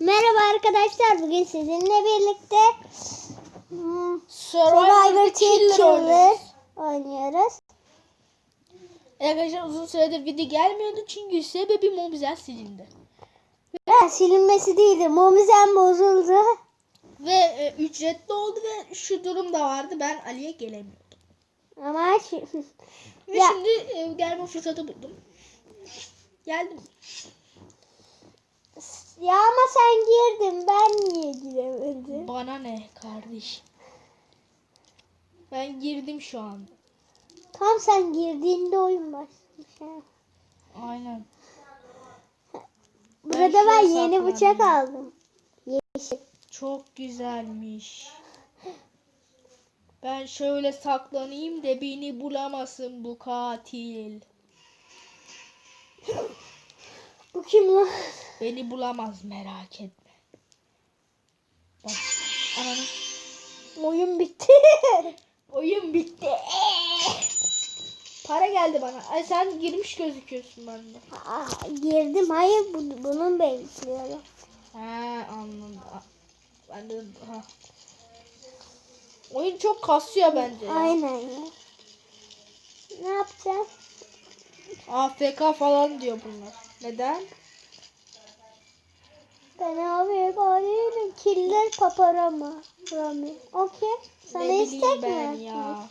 Merhaba arkadaşlar. Bugün sizinle birlikte hmm, Survivor Killer oynuyoruz. Arkadaşlar uzun süredir video gelmiyordu çünkü sebebi mobizel silindi. Ve silinmesi değildi. Momizem bozuldu. Ve e, ücretli oldu ve şu durum da vardı ben Ali'ye gelemiyordum. Ama şi- Ve Ya. şimdi e, gelme fırsatı buldum. Geldim. Ya ama sen girdin. Ben niye giremedim? Bana ne kardeş? Ben girdim şu an. Tam sen girdiğinde oyun başlamış. ha. Aynen. Burada şuraya ben yeni saklandım. bıçak aldım. Yeşil. Çok güzelmiş. Ben şöyle saklanayım da beni bulamasın bu katil. Bu kim lan? Beni bulamaz merak etme. Bak. Ananı. Oyun bitti. Oyun bitti. Para geldi bana. Ay sen girmiş gözüküyorsun bende. Aa, girdim. Hayır bu, bunun bekliyorum. He anladım. Ben de ha. Oyun çok kasıyor bence ya. Aynen ya. Ne yapacağız? AFK falan diyor bunlar. Neden? Ben abi bağırıyorum. Killer paparama. Rami. Okey. Sana Ne istek ben mi? ya.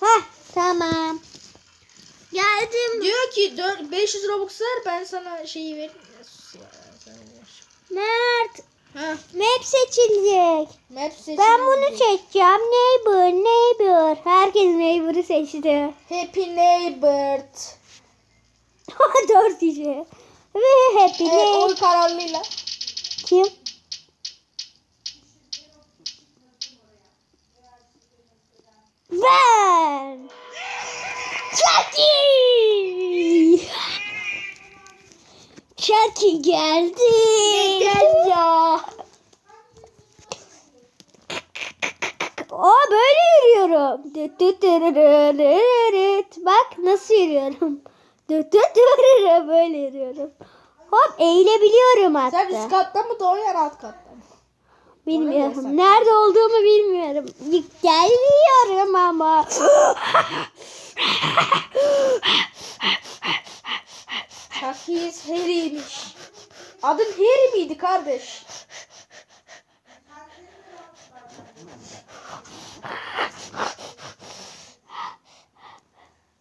Hah tamam. Geldim. Diyor ki 4 500 Robux ver ben sana şeyi ver. Mert. Ha, Map seçilecek. map seçimi Ben bunu seçeceğim. Neighbor, neighbor. Herkes neighbor'ı seçti. Happy Neighbor. Dört kişi. Ve happy Evet, oy kararlıyla. Kim? Ben. Chucky. Chucky geldi. Neden ya? Aa böyle yürüyorum. Bak nasıl yürüyorum. Dırırırı böyle yürüyorum. Hop eğilebiliyorum hatta. Sen üst katta mı doğru ya alt katta mı? Bilmiyorum. Nerede olduğumu bilmiyorum. Geliyorum ama. Chucky Harry'miş. Adın Harry miydi kardeş?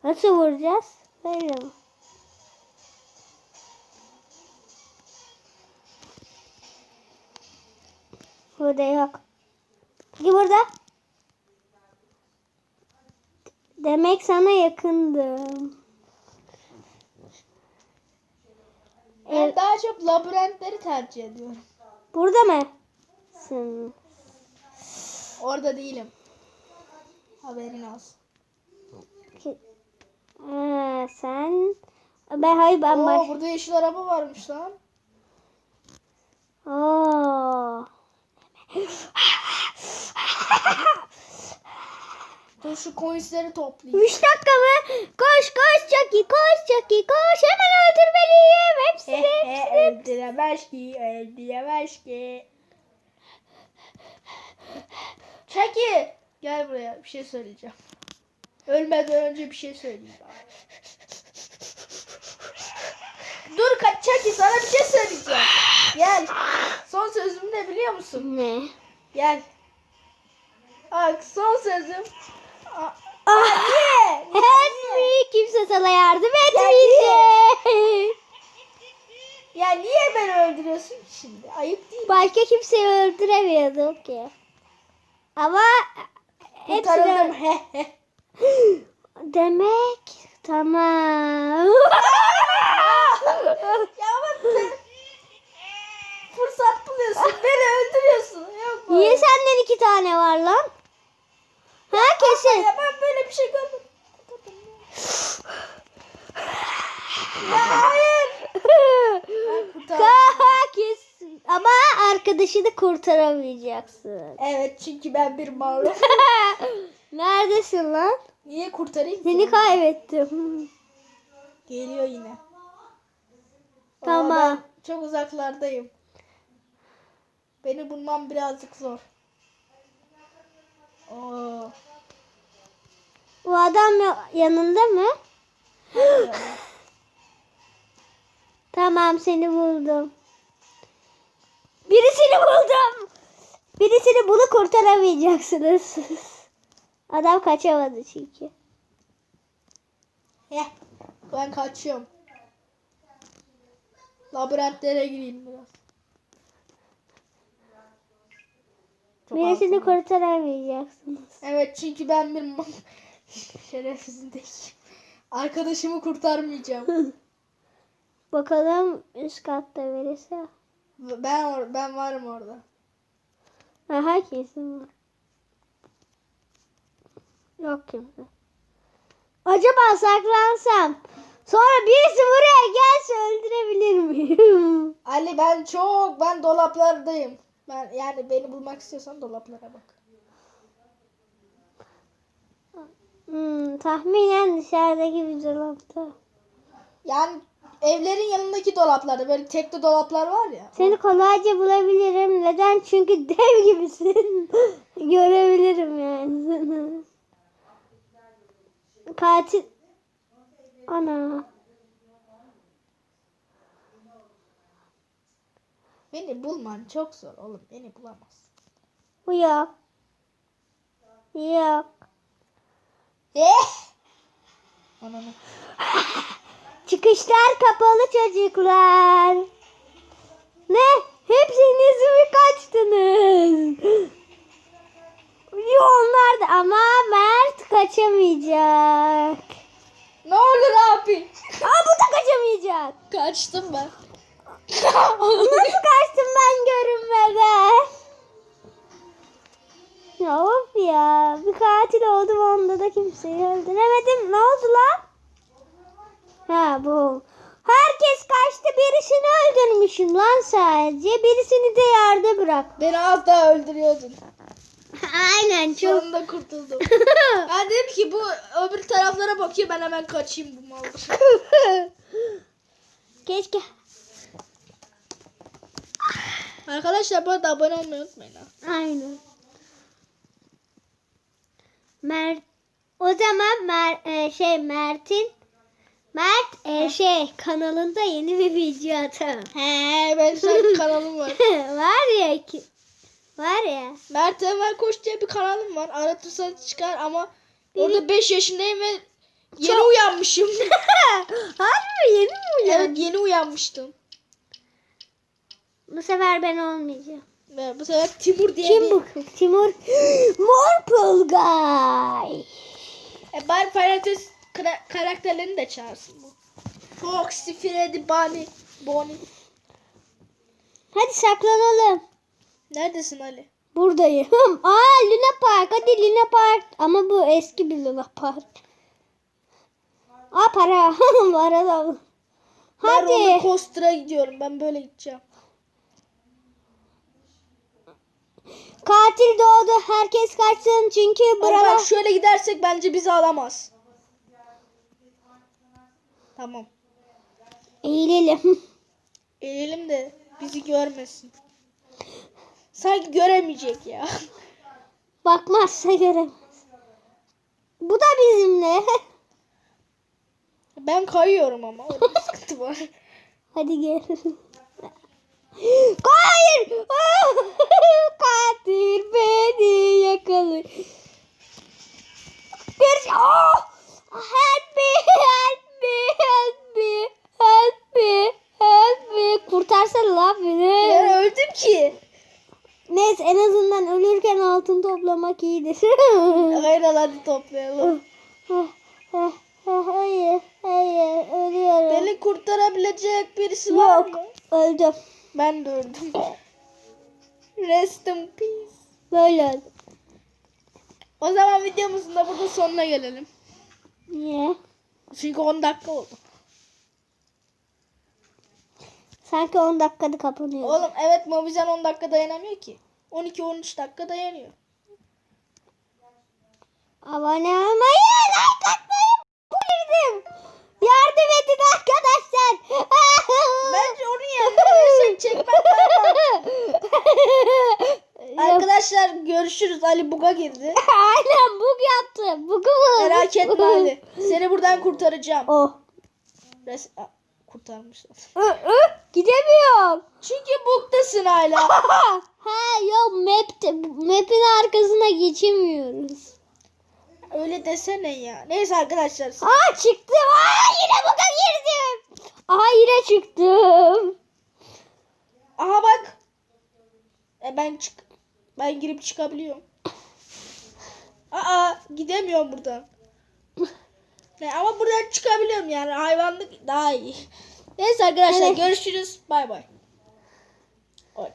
Nasıl vuracağız? Mi? Burada yok. Peki burada? Demek sana yakındım. Ben daha çok labirentleri tercih ediyorum. Burada mı? Sın. Orada değilim. Haberin olsun. Sen ben hayır ben Oo, baş. burada yeşil araba varmış lan. Oo. Dur şu coinsleri toplayayım. Üç dakika mı? Koş koş Chucky koş Chucky koş hemen öldürmeliyim hepsini. hepsini. öldüremez ki, öldüremez ki. Çeki, gel buraya bir şey söyleyeceğim. Ölmeden önce bir şey söyleyeyim. Dur kaç Çeki sana bir şey söyleyeceğim. Gel. Son sözüm ne biliyor musun? Ne? Gel. Bak son sözüm. Aa, Ah, niye? me. Kimse sana yardım Ya etmeyecek. Ya niye beni öldürüyorsun ki şimdi? Ayıp değil mi? Başka kimseyi öldüremiyordum ki. Ama Kurtarıldım. hepsini... He he. Demek tamam. ya bak sen fırsat buluyorsun. Beni öldürüyorsun. Yok mu? Niye senden iki tane var lan? Ha kesin. Ya ben böyle bir şey görmedim. Ya hayır. Kesin. Ama arkadaşını kurtaramayacaksın. Evet çünkü ben bir malım. Neredesin lan? Niye kurtarayım ki? Seni kaybettim. Geliyor yine. Tamam. Ama ben çok uzaklardayım. Beni bulmam birazcık zor. Oo. Bu adam ya- yanında mı? Tamam seni buldum. Birisini buldum. Birisini bunu kurtaramayacaksınız. Adam kaçamadı çünkü. Heh, ben kaçıyorum. Labirentlere gireyim biraz. Çok Birisini altın var. kurtaramayacaksınız. Evet çünkü ben bir değil. Arkadaşımı kurtarmayacağım. Bakalım üst katta birisi. ben or- ben varım orada. Aha kesin var. Yok kimse. Acaba saklansam sonra birisi buraya gelse öldürebilir miyim? Ali ben çok ben dolaplardayım. Ben yani beni bulmak istiyorsan dolaplara bak. Hmm, tahminen dışarıdaki bir dolapta. Yani evlerin yanındaki dolaplarda böyle tekli dolaplar var ya. Seni kolayca bulabilirim. Neden? Çünkü dev gibisin. Görebilirim yani seni. Katil... Ana. Beni bulman çok zor oğlum. Beni bulamazsın. Bu yok. Yok. Eh! Ananı. Çıkışlar kapalı çocuklar. Ne? Hepsiniz mi kaçtınız? Yo, Onlar da ama Mert kaçamayacak. Ne olur abi. Aa bu da kaçamayacak. Kaçtım ben. Nasıl kaçtım ben görünmeden? Ya of ya. Bir katil oldum onda da kimseyi öldüremedim. Ne oldu lan? Ha bu. Herkes kaçtı. Birisini öldürmüşüm lan sadece. Birisini de yerde bırak. Beni az daha öldürüyordun. Aynen Sonunda kurtuldum. ben dedim ki bu öbür taraflara bakıyor ben hemen kaçayım bu mal. Keşke. Arkadaşlar bu arada abone olmayı unutmayın ha. Aynen. Mert o zaman Mer, e, şey Mert'in Mert e, şey kanalında yeni bir video atar. He benim sen kanalım var. var ya ki var ya. Mert Ömer Koç diye bir kanalım var. Aratırsan çıkar ama orada 5 yaşındayım ve yeni uyanmışım. Harbi yeni mi ya? evet yeni uyanmıştım. Bu sefer ben olmayacağım. Ve bu sefer Timur diye Kim bu? kız? Timur. Morphle Guy. E bari kara- karakterlerini de çağırsın bu. Foxy, Freddy, Bonnie, Bonnie. Hadi saklanalım. Neredesin Ali? Buradayım. Aa Luna Park. Hadi Luna Park. Ama bu eski bir Luna Park. Aa para. para da. Ben Hadi. roller coaster'a gidiyorum. Ben böyle gideceğim. Katil doğdu. Herkes kaçsın çünkü burada. bak şöyle gidersek bence bizi alamaz. Tamam. Eğilelim. Eğilelim de bizi görmesin. Sanki göremeyecek ya. Bakmazsa göremez. Bu da bizimle. Ben kayıyorum ama. Orada sıkıntı var. Hadi gel. Hayır. Katil beni yakalıyor. Bir oh! Help me, help me, help me, help me, help me. Kurtarsana lan beni. Ben öldüm ki. Neyse en azından ölürken altın toplamak iyidir. Aynen hadi toplayalım. hayır, hayır, ölüyorum. Beni kurtarabilecek birisi var Yok, mı? öldüm. Ben de öldüm. Rest in peace. Böyle. O zaman videomuzun da burada sonuna gelelim. Niye? Çünkü 10 dakika oldu. Sanki 10 dakikada kapanıyor. Oğlum evet Mobizen 10 dakika dayanamıyor ki. 12-13 dakika dayanıyor. Abone olmayı, like atmayı bilirdim. Yardım edin arkadaşlar. Bence sen çekmen lazım. Arkadaşlar görüşürüz. Ali buga girdi. Aynen bug yaptı. Bug'u mu? Merak etme Ali. Seni buradan kurtaracağım. Oh. Res Aa, kurtarmışlar. Gidemiyorum. Çünkü bugdasın hala. ha yok map map'in arkasına geçemiyoruz. Öyle desene ya. Neyse arkadaşlar. Aa çıktım. Aa yine bug'a girdim. Aa yine çıktım. Aha bak. E ben çık ben girip çıkabiliyorum. Aa gidemiyorum buradan. Ne ama buradan çıkabiliyorum yani hayvanlık daha iyi. Neyse arkadaşlar Evet. görüşürüz. Bay bay.